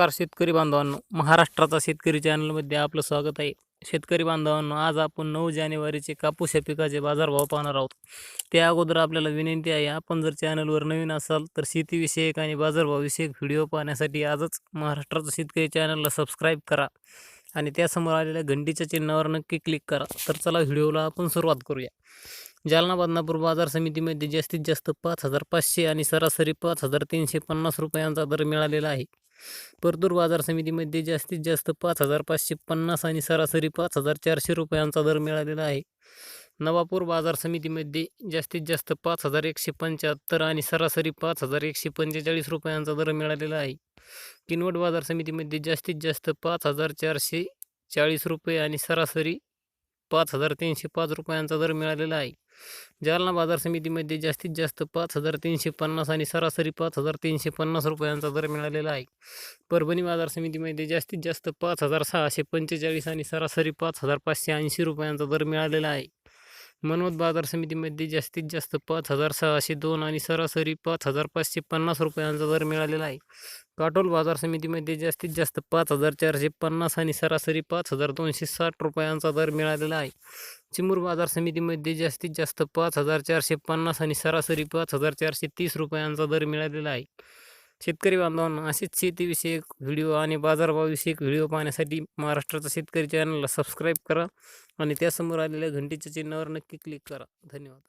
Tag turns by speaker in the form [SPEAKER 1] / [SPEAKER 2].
[SPEAKER 1] नमस्कार शेतकरी बांधवांनो. महाराष्ट्राचा शेतकरी चॅनलमध्ये आपलं स्वागत आहे. शेतकरी बांधवांनो आज आपण नऊ जानेवारीचे कापूस या पिकाचे बाजारभाव पाहणार आहोत. त्या अगोदर आपल्याला विनंती आहे आपण जर चॅनलवर नवीन असाल तर शेतीविषयक आणि बाजारभावविषयक व्हिडिओ पाहण्यासाठी आजच महाराष्ट्राचा शेतकरी चॅनलला सबस्क्राईब करा आणि त्यासमोर आलेल्या घंटीच्या चिन्हावर नक्की क्लिक करा. तर चला व्हिडिओला आपण सुरुवात करूया. जालना बदनापूर बाजार समितीमध्ये जास्तीत जास्त पाच हजार पाचशे आणि सरासरी पाच हजार तीनशे पन्नास रुपयांचा दर मिळालेला आहे. परतूर बाजार समितीमध्ये जास्तीत जास्त पाच हजार पाचशे पन्नास आणि सरासरी पाच हजार चारशे रुपयांचा दर मिळालेला आहे. नवापूर बाजार समितीमध्ये जास्तीत जास्त पाच हजार एकशे पंच्याहत्तर आणि सरासरी पाच हजार एकशे पंचेचाळीस रुपयांचा दर मिळालेला आहे. किनवट बाजार समितीमध्ये जास्तीत जास्त पाच हजार चारशे चाळीस रुपये आणि सरासरी पाच हजार तीनशे पाच रुपयांचा दर मिळालेला आहे. जालना बाजार समितीमध्ये जास्तीत जास्त पाच हजार तीनशे पन्नास आणि सरासरी पाच हजार तीनशे पन्नास रुपयांचा दर मिळालेला आहे. परभणी बाजार समितीमध्ये जास्तीत जास्त पाच हजार सहाशे पंचेचाळीस आणि सरासरी पाच हजार पाचशे ऐंशी रुपयांचा दर मिळालेला आहे. मनोद बाजार समितीमध्ये जास्तीत जास्त पाच हजार सहाशे दोन आणि सरासरी पाच हजार पाचशे पन्नास रुपयांचा दर मिळालेला आहे. काटोल बाजार समितीमध्ये जास्तीत जास्त पाच हजार चारशे पन्नास आणि सरासरी पाच हजार दोनशे साठ रुपयांचा दर मिळालेला आहे. चिमूर बाजार समितीमध्ये जास्तीत जास्त पाच हजार चारशे पन्नास आणि सरासरी पाच हजार चारशे तीस रुपयांचा दर मिळालेला आहे. शेतकरी बांधवांना असेच शेतीविषयक व्हिडिओ आणि बाजारभावविषयक व्हिडिओ पाहण्यासाठी महाराष्ट्राचा शेतकरी चॅनलला सबस्क्राईब करा आणि त्यासमोर आलेल्या घंटीच्या चिन्हावर नक्की क्लिक करा. धन्यवाद.